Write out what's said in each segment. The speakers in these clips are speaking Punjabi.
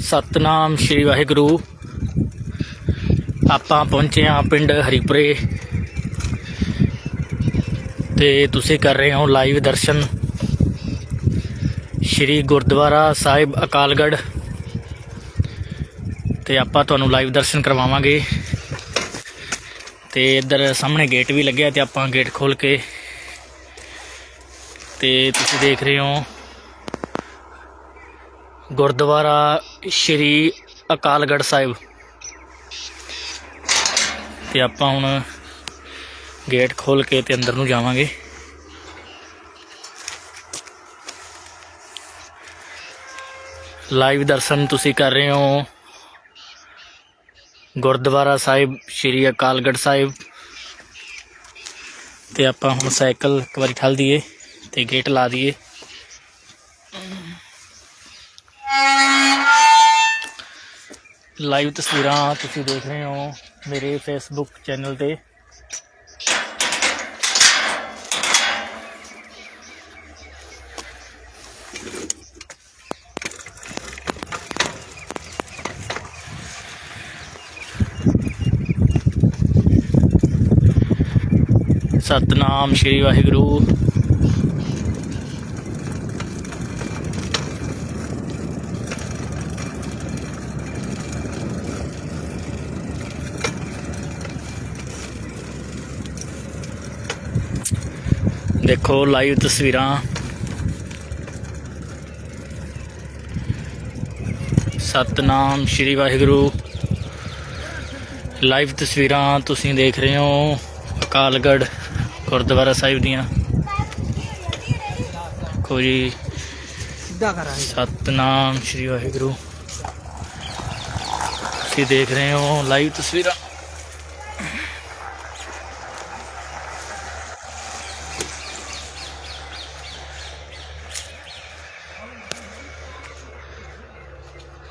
ਸਤਨਾਮ ਸ਼੍ਰੀ ਵਾਹਿਗੁਰੂ। ਆਪਾਂ ਪਹੁੰਚੇ ਹਾਂ ਪਿੰਡ ਹਰੀਪੁਰੇ। ਤੇ ਤੁਸੀਂ ਕਰ ਰਹੇ ਹੋ ਲਾਈਵ ਦਰਸ਼ਨ। ਸ਼੍ਰੀ ਗੁਰਦੁਆਰਾ ਸਾਹਿਬ ਅਕਾਲਗੜ੍ਹ। ਤੇ ਆਪਾਂ ਤੁਹਾਨੂੰ ਲਾਈਵ ਦਰਸ਼ਨ ਕਰਵਾਵਾਂਗੇ। ਤੇ ਇੱਧਰ ਸਾਹਮਣੇ ਗੇਟ ਵੀ ਲੱਗਿਆ ਤੇ ਆਪਾਂ ਗੇਟ ਖੋਲ ਕੇ। ਤੇ ਤੁਸੀਂ ਦੇਖ ਰਹੇ ਹੋ ਗੁਰਦੁਆਰਾ ਸ਼੍ਰੀ ਅਕਾਲਗੜ੍ਹ ਸਾਹਿਬ। ਤੇ ਆਪਾਂ ਹੁਣ ਗੇਟ ਖੋਲ ਕੇ ਤੇ ਅੰਦਰ ਨੂੰ ਜਾਵਾਂਗੇ। ਲਾਈਵ ਦਰਸ਼ਨ ਤੁਸੀਂ ਕਰ ਰਹੇ ਹੋ। ਗੁਰਦੁਆਰਾ ਸਾਹਿਬ, ਸ਼੍ਰੀ ਅਕਾਲਗੜ੍ਹ ਸਾਹਿਬ। ਤੇ ਆਪਾਂ ਹੁਣ ਸਾਈਕਲ ਇੱਕ ਵਾਰੀ ਠੱਲ ਦਈਏ ਤੇ ਗੇਟ ਲਾ ਦਈਏ। ਲਾਈਵ ਤਸਵੀਰਾਂ ਤੁਸੀਂ ਦੇਖ ਰਹੇ ਹੋ ਮੇਰੇ ਫੇਸਬੁੱਕ ਚੈਨਲ ਤੇ ਸਤਨਾਮ ਸ਼੍ਰੀ ਵਾਹਿਗੁਰੂ ਦੇਖੋ ਲਾਈਵ ਤਸਵੀਰਾਂ। ਸਤਨਾਮ ਸ਼੍ਰੀ ਵਾਹਿਗੁਰੂ। ਲਾਈਵ ਤਸਵੀਰਾਂ ਤੁਸੀਂ ਦੇਖ ਰਹੇ ਹੋ ਅਕਾਲਗੜ੍ਹ ਗੁਰਦੁਆਰਾ ਸਾਹਿਬ ਦੀਆਂ। ਦੇਖੋ ਜੀ ਸਿੱਧਾ ਕਰਾਂਗੇ? ਸਤਨਾਮ ਸ਼੍ਰੀ ਵਾਹਿਗੁਰੂ। ਤੁਸੀਂ ਦੇਖ ਰਹੇ ਹੋ ਲਾਈਵ ਤਸਵੀਰਾਂ।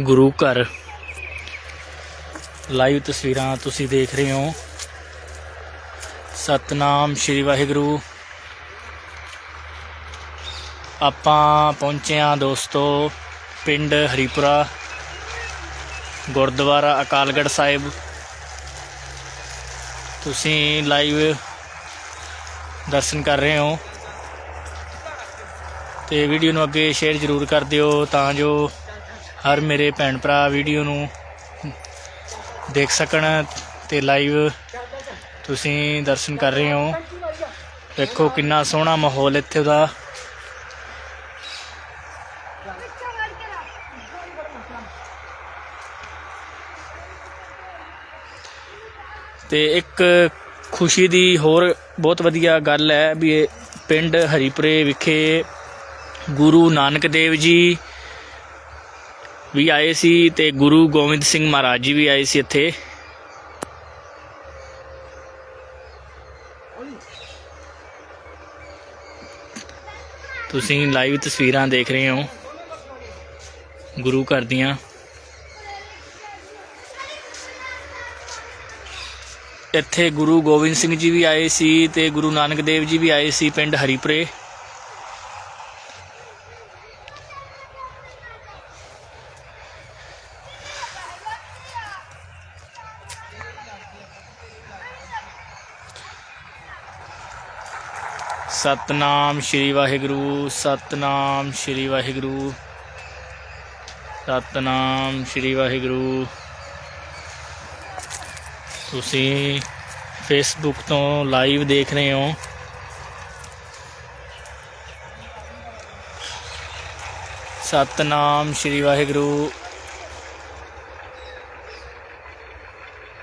ਗੁਰੂ ਘਰ। ਲਾਈਵ ਤਸਵੀਰਾਂ ਤੁਸੀਂ ਦੇਖ ਰਹੇ ਹੋ। ਸਤਨਾਮ ਸ਼੍ਰੀ ਵਾਹਿਗੁਰੂ। ਆਪਾਂ ਪਹੁੰਚੇ ਹਾਂ ਦੋਸਤੋ ਪਿੰਡ ਹਰੀਪੁਰਾ, ਗੁਰਦੁਆਰਾ ਅਕਾਲਗੜ੍ਹ ਸਾਹਿਬ। ਤੁਸੀਂ ਲਾਈਵ ਦਰਸ਼ਨ ਕਰ ਰਹੇ ਹੋ। ਤੇ ਵੀਡੀਓ ਨੂੰ ਅੱਗੇ ਸ਼ੇਅਰ ਜ਼ਰੂਰ ਕਰ ਦਿਓ ਤਾਂ ਜੋ ਹਰ ਮੇਰੇ ਭੈਣ ਭਰਾ ਵੀਡੀਓ ਨੂੰ ਦੇਖ ਸਕਣ ਤੇ ਲਾਈਵ ਤੁਸੀਂ ਦਰਸ਼ਨ ਕਰ ਰਹੇ ਹੋ। ਦੇਖੋ ਕਿੰਨਾ ਸੋਹਣਾ ਮਾਹੌਲ ਇੱਥੇ ਦਾ। ਤੇ ਇੱਕ ਖੁਸ਼ੀ ਦੀ ਹੋਰ ਬਹੁਤ ਵਧੀਆ ਗੱਲ ਹੈ ਵੀ ਇਹ ਪਿੰਡ ਹਰੀਪੁਰੇ ਵਿਖੇ ਗੁਰੂ ਨਾਨਕ ਦੇਵ ਜੀ ਵੀ ਆਏ ਸੀ ਤੇ ਗੁਰੂ ਗੋਬਿੰਦ ਸਿੰਘ ਮਹਾਰਾਜ ਜੀ ਵੀ ਆਏ ਸੀ ਇੱਥੇ। ਤੁਸੀਂ ਲਾਈਵ ਤਸਵੀਰਾਂ ਦੇਖ ਰਹੇ ਹੋ ਗੁਰੂ ਘਰ ਦੀਆਂ। ਇੱਥੇ ਗੁਰੂ ਗੋਬਿੰਦ ਸਿੰਘ ਜੀ ਵੀ ਆਏ ਸੀ ਤੇ ਗੁਰੂ ਨਾਨਕ ਦੇਵ ਜੀ ਵੀ ਆਏ ਸੀ ਪਿੰਡ ਹਰੀਪੁਰੇ। ਸਤਨਾਮ ਸ਼੍ਰੀ ਵਾਹਿਗੁਰੂ, ਸਤਨਾਮ ਸ਼੍ਰੀ ਵਾਹਿਗੁਰੂ। ਸਤਨਾਮ ਸ਼੍ਰੀ ਵਾਹਿਗੁਰੂ। ਤੁਸੀਂ ਫੇਸਬੁੱਕ ਤੋਂ ਲਾਈਵ ਦੇਖ ਰਹੇ ਹੋ। ਸਤਨਾਮ ਸ਼੍ਰੀ ਵਾਹਿਗੁਰੂ।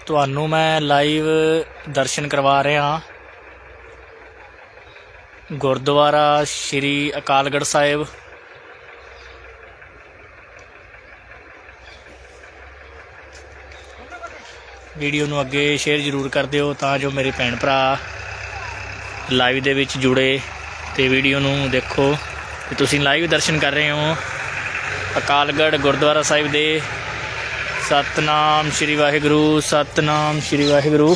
ਤੁਹਾਨੂੰ ਮੈਂ ਲਾਈਵ ਦਰਸ਼ਨ ਕਰਵਾ ਰਿਹਾ। ਹਾਂ ਗੁਰਦੁਆਰਾ ਸ਼੍ਰੀ ਅਕਾਲਗੜ੍ਹ ਸਾਹਿਬ। ਵੀਡੀਓ ਨੂੰ ਅੱਗੇ ਸ਼ੇਅਰ ਜ਼ਰੂਰ ਕਰ ਦਿਓ ਤਾਂ ਜੋ ਮੇਰੇ ਭੈਣ ਭਰਾ ਲਾਈਵ ਦੇ ਵਿੱਚ ਜੁੜੇ ਤੇ ਵੀਡੀਓ ਨੂੰ ਦੇਖੋ ਤੇ ਤੁਸੀਂ ਲਾਈਵ ਦਰਸ਼ਨ ਕਰ ਰਹੇ ਹੋ। ਅਕਾਲਗੜ੍ਹ ਗੁਰਦੁਆਰਾ ਸਾਹਿਬ ਦੇ ਸਤਨਾਮ ਸ੍ਰੀ ਵਾਹਿਗੁਰੂ, ਸਤਨਾਮ ਸ੍ਰੀ ਵਾਹਿਗੁਰੂ।